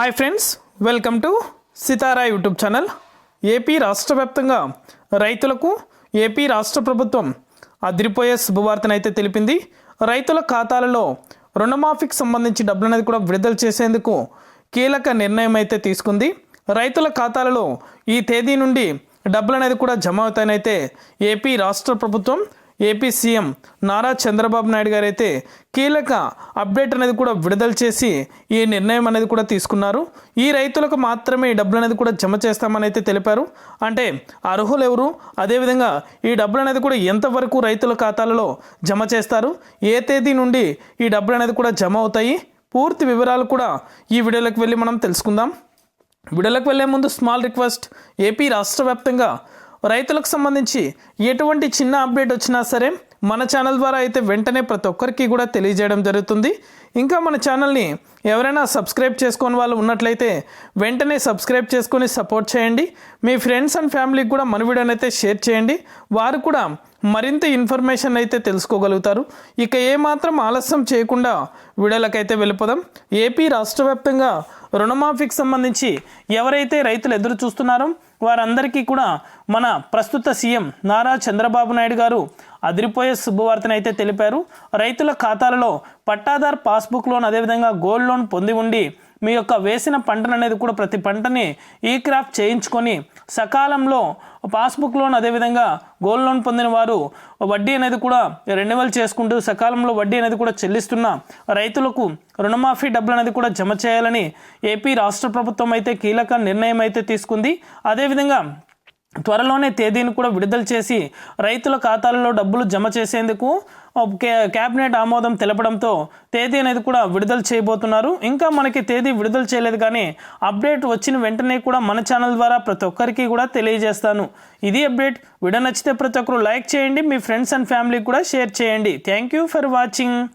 Hi friends welcome to Sitara YouTube channel AP రాష్ట్ర వ్యాప్తంగా రైతులకు ఏపీ రాష్ట్ర ప్రభుత్వం అదిరిపోయే శుభవార్తనైతే తెలిపింది. రైతుల ఖాతాలలో రుణమాఫీకి సంబంధించి డబ్బులు అనేది కూడా విడుదల చేసేందుకు కీలక నిర్ణయం అయితే తీసుకుంది. రైతుల ఖాతాలలో ఈ తేదీ నుండి డబ్బులు అనేది కూడా జమ అవుతాయనైతే ఏపీ రాష్ట్ర ప్రభుత్వం ఏపీ సీఎం నారా చంద్రబాబు నాయుడు గారైతే కీలక అప్డేట్ అనేది కూడా విడుదల చేసి ఈ నిర్ణయం అనేది కూడా తీసుకున్నారు. ఈ రైతులకు మాత్రమే ఈ డబ్బులు అనేది కూడా జమ చేస్తామని అయితే తెలిపారు. అంటే అర్హులు ఎవరు? అదేవిధంగా ఈ డబ్బులు అనేది కూడా ఎంతవరకు రైతుల ఖాతాలలో జమ చేస్తారు? ఏ తేదీ నుండి ఈ డబ్బులు అనేది కూడా జమ అవుతాయి? పూర్తి వివరాలు కూడా ఈ వీడియోలోకి వెళ్ళి మనం తెలుసుకుందాం. వీడియోలోకి వెళ్ళే ముందు స్మాల్ రిక్వెస్ట్ ఏపీ రాష్ట్ర వ్యాప్తంగా రైతులకు సంబంధించి ఎటువంటి చిన్న అప్డేట్ వచ్చినా సరే మన ఛానల్ ద్వారా అయితే వెంటనే ప్రతి ఒక్కరికి కూడా తెలియజేయడం జరుగుతుంది. ఇంకా మన ఛానల్ని ఎవరైనా సబ్స్క్రైబ్ చేసుకొని వాళ్ళు ఉన్నట్లయితే వెంటనే సబ్స్క్రైబ్ చేసుకొని సపోర్ట్ చేయండి. మీ ఫ్రెండ్స్ అండ్ ఫ్యామిలీకి కూడా మన వీడియోని అయితే షేర్ చేయండి. వారు కూడా మరింత ఇన్ఫర్మేషన్ అయితే తెలుసుకోగలుగుతారు. ఇక ఏమాత్రం ఆలస్యం చేయకుండా వీడియోలకైతే వెళ్ళిపోదాం. ఏపీ రాష్ట్ర వ్యాప్తంగా రుణమాఫీకి సంబంధించి ఎవరైతే రైతులు ఎదురు చూస్తున్నారో వారందరికీ కూడా మన ప్రస్తుత సీఎం నారా చంద్రబాబు నాయుడు గారు అదిరిపోయే శుభవార్తను అయితే తెలిపారు. రైతుల ఖాతాలలో పట్టాదార్ పాస్బుక్ లోన్ అదేవిధంగా గోల్డ్ లోన్ పొంది ఉండి మీ యొక్క వేసిన పంటను అనేది కూడా ప్రతి పంటని ఈ క్రాప్ చేయించుకొని సకాలంలో పాస్బుక్ లోన్ అదేవిధంగా గోల్డ్ లోన్ పొందిన వారు వడ్డీ అనేది కూడా రెన్యువల్ చేసుకుంటూ సకాలంలో వడ్డీ అనేది కూడా చెల్లిస్తున్న రైతులకు రుణమాఫీ డబ్బులు అనేది కూడా జమ చేయాలని ఏపీ రాష్ట్ర ప్రభుత్వం అయితే కీలక నిర్ణయం అయితే తీసుకుంది. అదేవిధంగా త్వరలోనే తేదీని కూడా విడుదల చేసి రైతుల ఖాతాలలో డబ్బులు జమ చేసేందుకు కే- ఆమోదం తెలపడంతో తేదీ అనేది కూడా విడుదల చేయబోతున్నారు. ఇంకా మనకి తేదీ విడుదల చేయలేదు కానీ అప్డేట్ వచ్చిన వెంటనే కూడా మన ఛానల్ ద్వారా ప్రతి ఒక్కరికి కూడా తెలియజేస్తాను. ఇది అప్డేట్. వీడియో నచ్చితే ప్రతి ఒక్కరు లైక్ చేయండి. మీ ఫ్రెండ్స్ అండ్ ఫ్యామిలీకి కూడా షేర్ చేయండి. Thank you for watching.